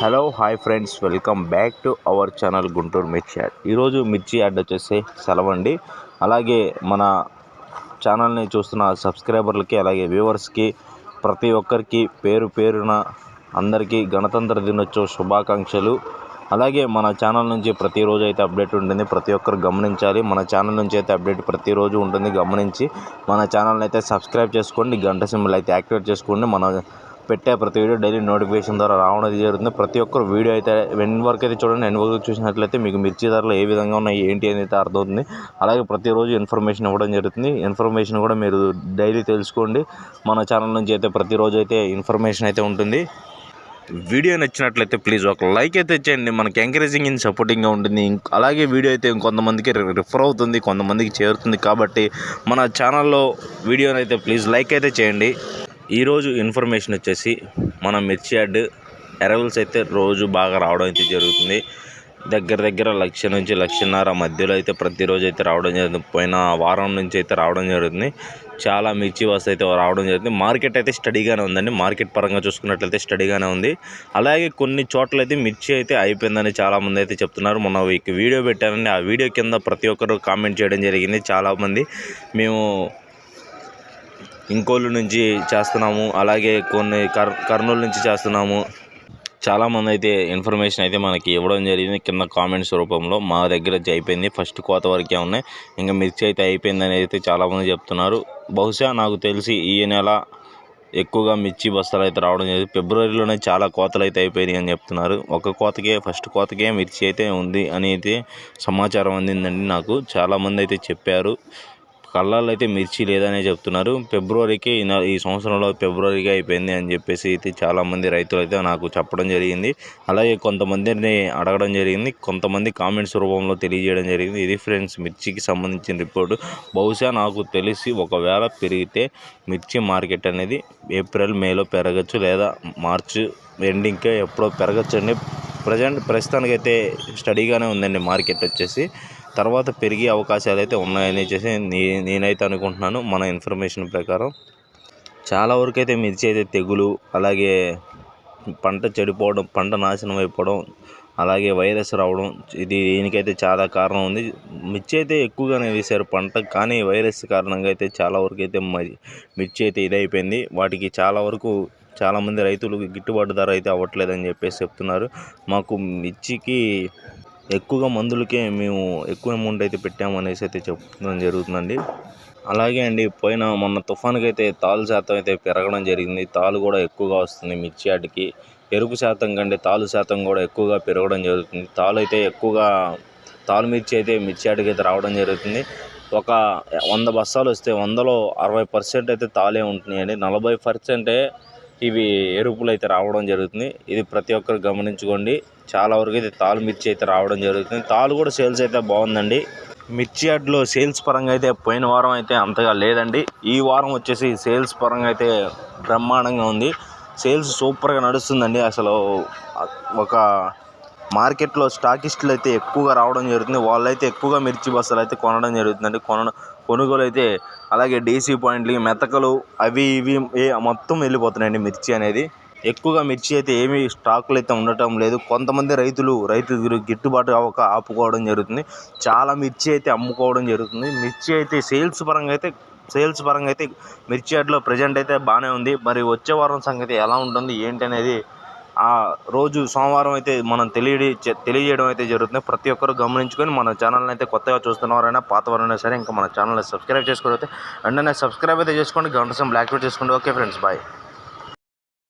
Hello hi friends. Welcome back to our channel Guntur Mirchi add. ఈరోజు మిర్చి add వచ్చేసి సెలవండి అలాగే మన ఛానల్ని చూస్తున్న సబ్స్క్రైబర్లకి అలాగే వ్యూవర్స్కి ప్రతి ఒక్కరికి పేరు పేరున అందరికీ గణతంత్ర దినోత్సవ శుభాకాంక్షలు. అలాగే మన ఛానల్ నుంచి ప్రతిరోజు అయితే అప్డేట్ ఉంటుంది. ప్రతి ఒక్కరు గమనించాలి. మన ఛానల్ నుంచి అయితే అప్డేట్ ప్రతిరోజు ఉంటుంది. గమనించి మన ఛానల్ని అయితే సబ్స్క్రైబ్ చేసుకోండి. గంట సింబల్ అయితే యాక్టివేట్ చేసుకోండి. మన పెట్టే ప్రతి వీడియో డైలీ నోటిఫికేషన్ ద్వారా రావడం అది జరుగుతుంది. ప్రతి ఒక్కరు వీడియో అయితే ఎన్ని వరకు అయితే చూడండి. ఎన్ని వరకు చూసినట్లయితే మీకు మిర్చి ధరలు ఏ విధంగా ఉన్నాయి ఏంటి అని అయితే అర్థమవుతుంది. అలాగే ప్రతిరోజు ఇన్ఫర్మేషన్ ఇవ్వడం జరుగుతుంది. ఇన్ఫర్మేషన్ కూడా మీరు డైలీ తెలుసుకోండి. మన ఛానల్ నుంచి అయితే ప్రతిరోజు అయితే ఇన్ఫర్మేషన్ అయితే ఉంటుంది. వీడియో నచ్చినట్లయితే ప్లీజ్ ఒక లైక్ అయితే చేయండి. మనకి ఎంకరేజింగ్ ఇన్ సపోర్టింగ్గా ఉంటుంది. అలాగే వీడియో అయితే ఇంకొంతమందికి రి- రిఫర్ అవుతుంది కొంతమందికి చేరుతుంది. కాబట్టి మన ఛానల్లో వీడియోనైతే ప్లీజ్ లైక్ అయితే చేయండి. ఈరోజు ఇన్ఫర్మేషన్ వచ్చేసి మన మిర్చి యార్డ్ ఎరవల్స్ అయితే రోజు బాగా రావడం అయితే జరుగుతుంది. దగ్గర దగ్గర లక్ష నుంచి లక్షన్నర మధ్యలో అయితే ప్రతిరోజు అయితే రావడం జరుగుతుంది. పోయిన వారం నుంచి అయితే రావడం జరుగుతుంది. చాలా మిర్చి వస్తు అయితే రావడం జరుగుతుంది. మార్కెట్ అయితే స్టడీగానే ఉందండి. మార్కెట్ పరంగా చూసుకున్నట్లయితే స్టడీగానే ఉంది. అలాగే కొన్ని చోట్ల అయితే మిర్చి అయితే అయిపోయిందని చాలామంది అయితే చెప్తున్నారు. మొన్న వీక్ వీడియో పెట్టానండి. ఆ వీడియో కింద ప్రతి ఒక్కరు కామెంట్ చేయడం జరిగింది. చాలామంది మేము ఇంకోళ్ళు నుంచి చేస్తున్నాము అలాగే కొన్ని కర్ కర్నూలు నుంచి చేస్తున్నాము. చాలామంది అయితే ఇన్ఫర్మేషన్ అయితే మనకి ఇవ్వడం జరిగింది. కింద కామెంట్స్ రూపంలో మా దగ్గర అయితే అయిపోయింది. ఫస్ట్ కోత వరకే ఉన్నాయి. ఇంకా మిర్చి అయితే అయిపోయిందని అయితే చాలామంది చెప్తున్నారు. బహుశా నాకు తెలిసి ఈ నెల ఎక్కువగా మిర్చి బస్తాలు అయితే రావడం జరిగింది. ఫిబ్రవరిలోనే చాలా కోతలు అయితే అయిపోయినాయి అని చెప్తున్నారు. ఒక కోతకే ఫస్ట్ కోతకే మిర్చి అయితే ఉంది అని అయితే సమాచారం అందిందండి నాకు. చాలామంది అయితే చెప్పారు. కళ్ళల్లో అయితే మిర్చి లేదనే చెప్తున్నారు. ఫిబ్రవరికి ఈ సంవత్సరంలో ఫిబ్రవరికి అయిపోయింది అని చెప్పేసి అయితే చాలామంది రైతులు అయితే నాకు చెప్పడం జరిగింది. అలాగే కొంతమందిని అడగడం జరిగింది. కొంతమంది కామెంట్స్ రూపంలో తెలియజేయడం జరిగింది. ఇది ఫ్రెండ్స్ మిర్చికి సంబంధించిన రిపోర్టు. బహుశా నాకు తెలిసి ఒకవేళ పెరిగితే మిర్చి మార్కెట్ అనేది ఏప్రిల్ మేలో పెరగచ్చు లేదా మార్చ్ ఎండింగ్కే ఎప్పుడో పెరగచ్చు అండి ప్రజెంట్ ప్రస్తుతానికైతే స్టడీగానే ఉందండి మార్కెట్ వచ్చేసి. తర్వాత పెరిగే అవకాశాలు అయితే ఉన్నాయని చెప్పేసి నే నేనైతే అనుకుంటున్నాను మన ఇన్ఫర్మేషన్ ప్రకారం. చాలా వరకు అయితే మిర్చి అయితే తెగులు అలాగే పంట చెడిపోవడం పంట నాశనం అయిపోవడం అలాగే వైరస్ రావడం ఇది దీనికైతే చాలా కారణం ఉంది. మిర్చి అయితే ఎక్కువగానే వేశారు పంట కానీ వైరస్ కారణంగా అయితే చాలా వరకు అయితే మిర్చి అయితే ఇదైపోయింది. వాటికి చాలా వరకు చాలామంది రైతులు గిట్టుబాటు ధర అయితే అవ్వట్లేదని చెప్పేసి చెప్తున్నారు. మాకు మిర్చికి ఎక్కువగా మందులకే మేము ఎక్కువ అమౌంట్ అయితే పెట్టామనేసి అయితే చెప్పడం జరుగుతుందండి. అలాగే అండి పోయిన మొన్న తుఫాన్కి అయితే తాలు శాతం అయితే పెరగడం జరిగింది. తాలు కూడా ఎక్కువగా వస్తుంది మిర్చి ఆటికి. ఎరుపు శాతం కంటే తాలు శాతం కూడా ఎక్కువగా పెరగడం జరుగుతుంది. తాలు అయితే ఎక్కువగా తాలు మిర్చి అయితే మిర్చి ఆటికి అయితే రావడం జరుగుతుంది. ఒక వంద బస్తాలు వస్తే వందలో అరవై పర్సెంట్ అయితే తాలే ఉంటున్నాయండి. నలభై పర్సెంటే ఇవి ఎరుపులు అయితే రావడం జరుగుతుంది. ఇది ప్రతి ఒక్కరు గమనించుకోండి. చాలా వరకు అయితే తాలు మిర్చి అయితే రావడం జరుగుతుంది. తాలు కూడా సేల్స్ అయితే బాగుందండి. మిర్చి యార్డ్లో సేల్స్ పరంగా అయితే పోయిన వారం అయితే అంతగా లేదండి. ఈ వారం వచ్చేసి సేల్స్ పరంగా అయితే బ్రహ్మాండంగా ఉంది. సేల్స్ సూపర్గా నడుస్తుందండి. అసలు ఒక మార్కెట్లో స్టాకిస్టులు అయితే ఎక్కువగా రావడం జరుగుతుంది. వాళ్ళైతే ఎక్కువగా మిర్చి బస్తాలు అయితే కొనడం జరుగుతుందండి. కొనడం కొనుగోలు అయితే అలాగే డీసీ పాయింట్లు మెతకలు అవి ఇవి ఏ మొత్తం వెళ్ళిపోతున్నాయండి మిర్చి అనేది. ఎక్కువగా మిర్చి అయితే ఏమీ స్టాకులు అయితే ఉండటం లేదు. కొంతమంది రైతులు రైతులు గిట్టుబాటు అవ్వక ఆపుకోవడం జరుగుతుంది. చాలా మిర్చి అయితే అమ్ముకోవడం జరుగుతుంది. మిర్చి అయితే సేల్స్ పరంగా అయితే సేల్స్ పరంగా అయితే మిర్చి యార్డ్లో ప్రజెంట్ అయితే బాగానే ఉంది. మరి వచ్చే వారం సంగతి ఎలా ఉంటుంది? ఏంటి అనేది ఆ రోజు సోమవారం అయితే మనం తెలియడి తెలియజేయడం అయితే జరుగుతుంది. ప్రతి ఒక్కరు గమనించుకొని మన ఛానల్ని అయితే కొత్తగా చూస్తున్నవారైనా పాతవారైనా సరే ఇంకా మన ఛానల్ని సబ్స్క్రైబ్ అయితే వెంటనే సబ్స్క్రైబ్ అయితే చేసుకోండి. గంట సం బ్లాక్ చేసుకోండి. Okay friends bye.